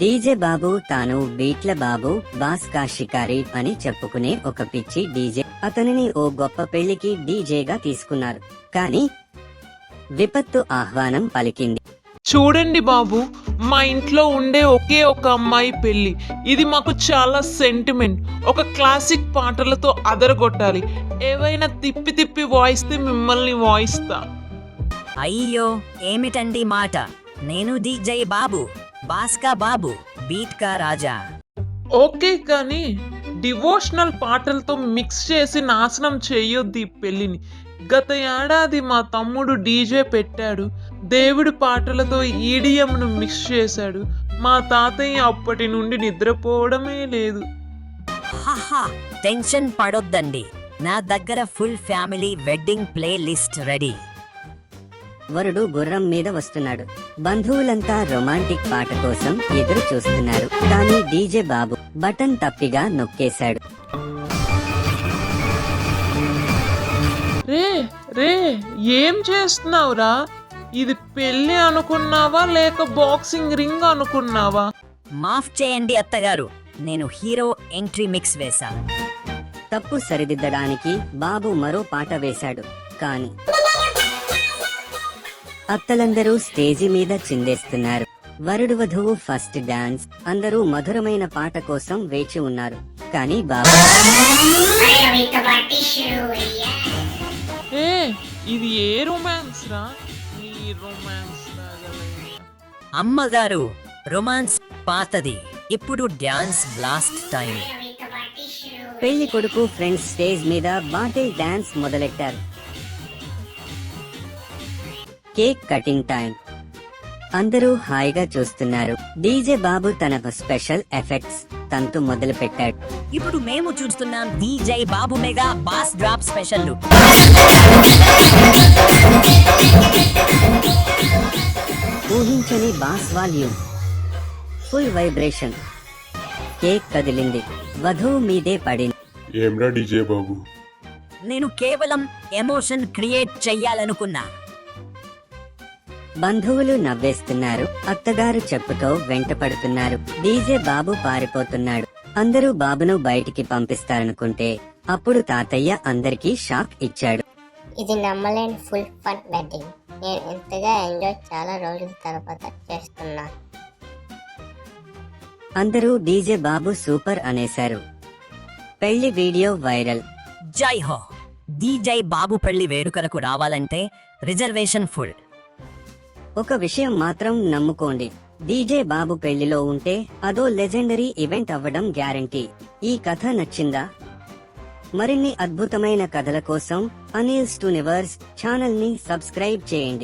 DJ బాబు తాను బీట్ల బాబు బాస్కా షికారి అని చెప్పుకునే ఒక పిచ్చి డీజే. అతనిని ఓ గొప్ప పెళ్ళికి డీజేగా తీసుకున్నారు. కానీ విపత్తు ఆహ్వానం పలికింది. చూడండి బాబు మా ఇంట్లో ఉండే ఒకే ఒక అమ్మాయి పెళ్ళి. ఇది మాకు చాలా సెంటిమెంట్ ఒక క్లాసిక్ పాటలతో అదరగొట్టాలి. ఏవైనా తిప్పి తిప్పి వాయిస్తే మిమ్మల్ని వాయిస్తా. అయ్యో ఏమిటండి మాట? నేను డీజే బాబు. బాస్కా బాబు బీట్కా రాజా. ఓకే కానీ డివోషనల్ పాటలతో మిక్స్ చేసి నాశనం చేయొద్దు ఈ పెళ్ళిని గత ఏడాది మా తమ్ముడు డీజే పెట్టాడు. దేవుడి పాటలతో ఈడియంను మిక్స్ చేశాడు. మా తాతయ్య అప్పటి నుండి నిద్రపోవడమే లేదు. హహా టెన్షన్ పడొద్దండి. నా దగ్గర full family wedding playlist ready. వరుడు గుర్రం మీద వస్తున్నాడు. బంధువులంతా రొమాంటిక్ పాట కోసం ఎదురు చూస్తున్నారు. కానీ డీజే బాబు బటన్ తప్పిగా నొక్కేశాడు. రే రే ఏం చేస్తున్నావురా? ఇది పెళ్ళి అనుకున్నావా లేక బాక్సింగ్ రింగ్ అనుకున్నావా? మాఫ్ చేయండి అత్తగారు. నేను హీరో ఎంట్రీ మిక్స్ వేశా తప్పు సరిదిద్దడానికి బాబు మరో పాట వేశాడు. కాని అత్తలందరూ స్టేజి మీద చిందేస్తున్నారు. వరుడు వధువు ఫస్ట్ డాన్స్. అందరూ మధురమైన పాట కోసం వేచి ఉన్నారు. కానీ బాబు ఇది ఏ రొమాన్స్ రా? నీ రొమాన్స్ అమ్మగారు రొమాన్స్ పాతది. ఇప్పుడు డ్యాన్స్ బ్లాస్ట్ టైం పెళ్ళి కొడుకు ఫ్రెండ్స్ స్టేజ్ మీద బాటిల్ డాన్స్ మొదలెట్టారు. Cake cutting time. అందరూ హాయిగా చూస్తున్నారు. డీజే బాబు తన స్పెషల్ ఎఫెక్ట్స్ తంతు మొదలు పెట్టాడు ఇప్పుడు మేము చూస్తున్నాం DJ Babu mega bass drop special ఊహించని bass volume. Full vibration. Cake కదిలింది. వధువు మీదే పడింది. ఏమ్రా డీజే బాబు? నేను కేవలం ఎమోషన్ క్రియేట్ చెయ్యాలనుకున్నా. బంధువులు నవ్వేస్తున్నారు. అత్తగారు చెప్పుతో వెంట పడుతున్నారు. డీజే బాబు పారిపోతున్నాడు. అందరూ బాబును బయటికి పంపిస్తారనుకుంటే అప్పుడు తాతయ్య అందరికీ షాక్ ఇచ్చాడు. ఇది నమ్మలేని ఫుల్ ఫన్ వెడ్డింగ్. నేను ఇంతగా ఎంజాయ్ చాలా రోజుల తర్వాత చేస్తున్నా. అందరూ డీజే బాబు సూపర్ అనేశారు. పెళ్ళి వీడియో వైరల్. జై హో. డీజే బాబు పెళ్ళి వేడుకలకు రావాలంటే రిజర్వేషన్ ఫుల్. ఒక విషయం మాత్రం నమ్ముకోండి. డీజే బాబు పెళ్ళిలో ఉంటే అదో లెజెండరీ ఈవెంట్ అవ్వడం గ్యారంటీ. ఈ కథ నచ్చిందా? మరిన్ని అద్భుతమైన కథల కోసం అనిల్స్ టునివర్స్ ఛానల్ని సబ్స్క్రైబ్ చేయండి.